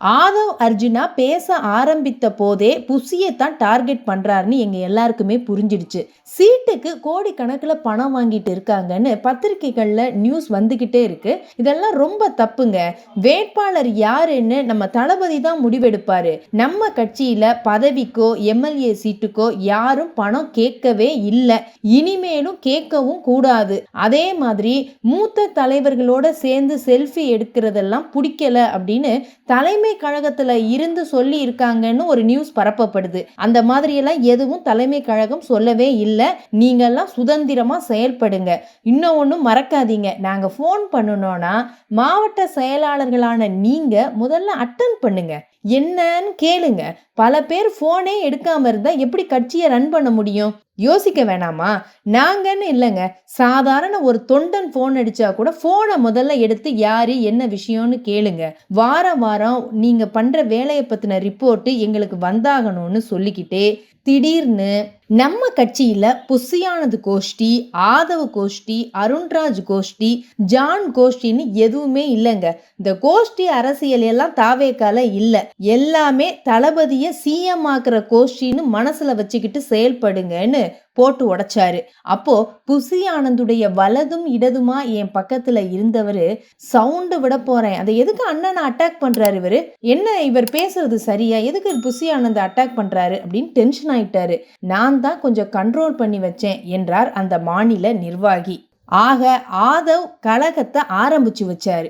ஆதவ் அர்ஜுனா பேச ஆரம்பித்த போதே புசியை தான் டார்கெட் பண்றாருன்னு எங்க எல்லாருக்குமே புரிஞ்சிடுச்சு. சீட்டுக்கு கோடி கணக்கில் பணம் வாங்கிட்டு இருக்காங்கன்னு பத்திரிகைகளில் நியூஸ் வந்துக்கிட்டே இருக்கு. இதெல்லாம் ரொம்ப தப்புங்க. வேட்பாளர் யாருன்னு நம்ம தளபதி தான் முடிவெடுப்பாரு. நம்ம கட்சியில் பதவிக்கோ எம்எல்ஏ சீட்டுக்கோ யாரும் பணம் கேட்கவே இல்லை. இனிமேலும் கேட்கவும் கூடாது. அதே மாதிரி மூத்த தலைவர்களோட சேர்ந்து செல்ஃபி எடுக்கிறதெல்லாம் பிடிக்கல அப்படின்னு தலை தலைமை கழகத்துல இருந்து சொல்லி இருக்காங்கன்னு ஒரு நியூஸ் பரப்பப்படுது. அந்த மாதிரி எல்லாம் எதுவும் தலைமை கழகம் சொல்லவே இல்லை. நீங்கெல்லாம் சுதந்திரமா செயல்படுங்க. இன்னும் ஒன்றும் மறக்காதீங்க. நாங்க ஃபோன் பண்ணணும்னா மாவட்ட செயலாளர்களான நீங்க முதல்ல அட்டன் பண்ணுங்க. என்னன்னு கேளுங்க. பல பேர் ஃபோனே எடுக்காம இருந்தா எப்படி கட்சியை ரன் பண்ண முடியும்? யோசிக்க வேணாமா? நாங்கன்னு இல்லைங்க. சாதாரண ஒரு தொண்டன் ஃபோன் அடிச்சா கூட ஃபோனை முதல்ல எடுத்து யாரு என்ன விஷயம்னு கேளுங்க. வாரம் வாரம் நீங்க பண்ற வேலையை பத்தின ரிப்போர்ட்டு எங்களுக்கு வந்தாகணும்னு சொல்லிக்கிட்டே திடீர்னு நம்ம கட்சியில புசியானது கோஷ்டி ஆதவ கோஷ்டி அருண்ராஜ் கோஷ்டி ஜான் கோஷ்டின்னு எதுவுமே இல்லைங்க. இந்த கோஷ்டி அரசியல் எல்லாம் தாவேக்கால இல்லை. எல்லாமே தளபதியை சிஎம் ஆக்குற கோஷ்டின்னு மனசுல வச்சுக்கிட்டு செயல்படுங்கன்னு போட்டு உடைச்சாரு. அப்போ புசி ஆனந்துடைய வலதும் இடதுமா என் பக்கத்துல இருந்தவர் சவுண்டு விட போறேன். அதை எதுக்கு அண்ணனை அட்டாக் பண்றாரு இவரு? என்ன இவர் பேசுறது சரியா? எதுக்கு புசி ஆனந்த் அட்டாக் பண்றாரு? அப்படின்னு டென்ஷன் ஆயிட்டாரு. நான் தான் கொஞ்சம் கண்ட்ரோல் பண்ணி வச்சேன் என்றார் அந்த மாநில நிர்வாகி. ஆக ஆதவ் கழகத்தை ஆரம்பிச்சு வச்சாரு.